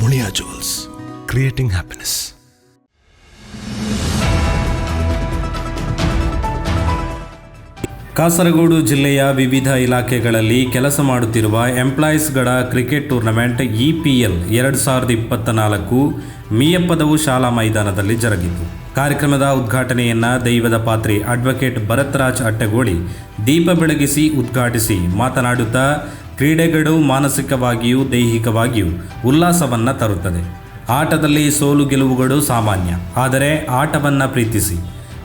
Muliya jewels creating happiness Kasaragod ಜಿಲ್ಲೆಯ ವಿವಿಧ ಇಲಾಖೆಗಳಲ್ಲಿ ಕೆಲಸ ಮಾಡುತ್ತಿರುವ ಎಂಪ್ಲಾಯೀಸ್ಗಳ cricket tournament E P L ಎರಡು ಸಾವಿರದ ಇಪ್ಪತ್ತ ನಾಲ್ಕು ಮೀಯಪ್ಪದವು ಶಾಲಾ ಮೈದಾನದಲ್ಲಿ ಜರುಗಿತು. ಕಾರ್ಯಕ್ರಮದ ಉದ್ಘಾಟನೆಯನ್ನ ದೈವದ ಪಾತ್ರಿ ಅಡ್ವೊಕೇಟ್ ಭರತ್ರಾಜ್ ಅಟ್ಟಗೋಳಿ ದೀಪ ಬೆಳಗಿಸಿ ಉದ್ಘಾಟಿಸಿ ಮಾತನಾಡುತ್ತಾ ಕ್ರೀಡೆಗಳು ಮಾನಸಿಕವಾಗಿಯೂ ದೈಹಿಕವಾಗಿಯೂ ಉಲ್ಲಾಸವನ್ನು ತರುತ್ತದೆ. ಆಟದಲ್ಲಿ ಸೋಲು ಗೆಲುವುಗಳು ಸಾಮಾನ್ಯ. ಆದರೆ ಆಟವನ್ನು ಪ್ರೀತಿಸಿ,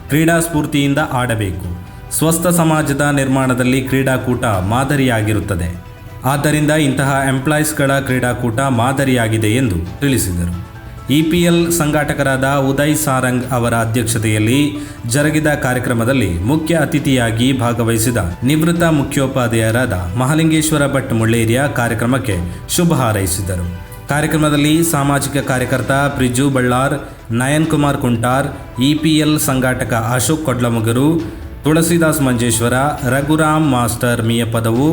ಕ್ರೀಡಾ ಸ್ಫೂರ್ತಿಯಿಂದ ಆಡಬೇಕು. ಸ್ವಸ್ಥ ಸಮಾಜದ ನಿರ್ಮಾಣದಲ್ಲಿ ಕ್ರೀಡಾಕೂಟ ಮಾದರಿಯಾಗಿರುತ್ತದೆ. ಆದ್ದರಿಂದ ಇಂತಹ ಎಂಪ್ಲಾಯೀಸ್ಗಳ ಕ್ರೀಡಾಕೂಟ ಮಾದರಿಯಾಗಿದೆ ಎಂದು ತಿಳಿಸಿದರು. ಇಪಿಎಲ್ ಸಂಘಾಟಕರಾದ ಉದಯ್ ಸಾರಂಗ್ ಅವರ ಅಧ್ಯಕ್ಷತೆಯಲ್ಲಿ ಜರುಗಿದ ಕಾರ್ಯಕ್ರಮದಲ್ಲಿ ಮುಖ್ಯ ಅತಿಥಿಯಾಗಿ ಭಾಗವಹಿಸಿದ ನಿವೃತ್ತ ಮುಖ್ಯೋಪಾಧ್ಯಾಯರಾದ ಮಹಾಲಿಂಗೇಶ್ವರ ಭಟ್ ಮುಳ್ಳೇರಿಯ ಕಾರ್ಯಕ್ರಮಕ್ಕೆ ಶುಭ ಹಾರೈಸಿದರು. ಕಾರ್ಯಕ್ರಮದಲ್ಲಿ ಸಾಮಾಜಿಕ ಕಾರ್ಯಕರ್ತ ಪ್ರಿಜು ಬಳ್ಳಾರ್, ನಯನ್ ಕುಮಾರ್ ಕುಂಟಾರ್ ಇಪಿಎಲ್ ಸಂಘಾಟಕ ಅಶೋಕ್ ಕೊಡ್ಲಮುಗರು, ತುಳಸಿದಾಸ್ ಮಂಜೇಶ್ವರ, ರಘುರಾಮ್ ಮಾಸ್ಟರ್ ಮಿಯಪದವು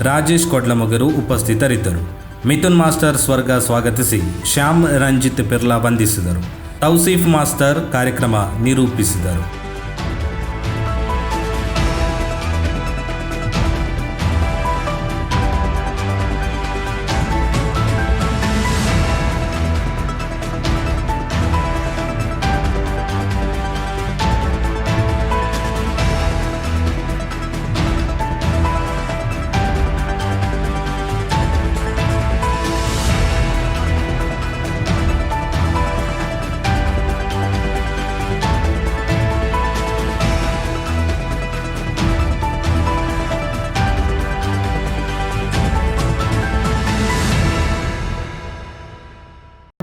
ರಾಜೇಶ್ ಕೊಡ್ಲಮಗರು ಉಪಸ್ಥಿತರಿದ್ದರು. ಮಿಥುನ್ ಮಾಸ್ಟರ್ ಸ್ವರ್ಗ ಸ್ವಾಗತಿಸಿ ಶ್ಯಾಮ್ ರಂಜಿತ್ ಪಿರ್ಲಾ ವಂದಿಸಿದರು. ತೌಸೀಫ್ ಮಾಸ್ಟರ್ ಕಾರ್ಯಕ್ರಮ ನಿರೂಪಿಸಿದರು.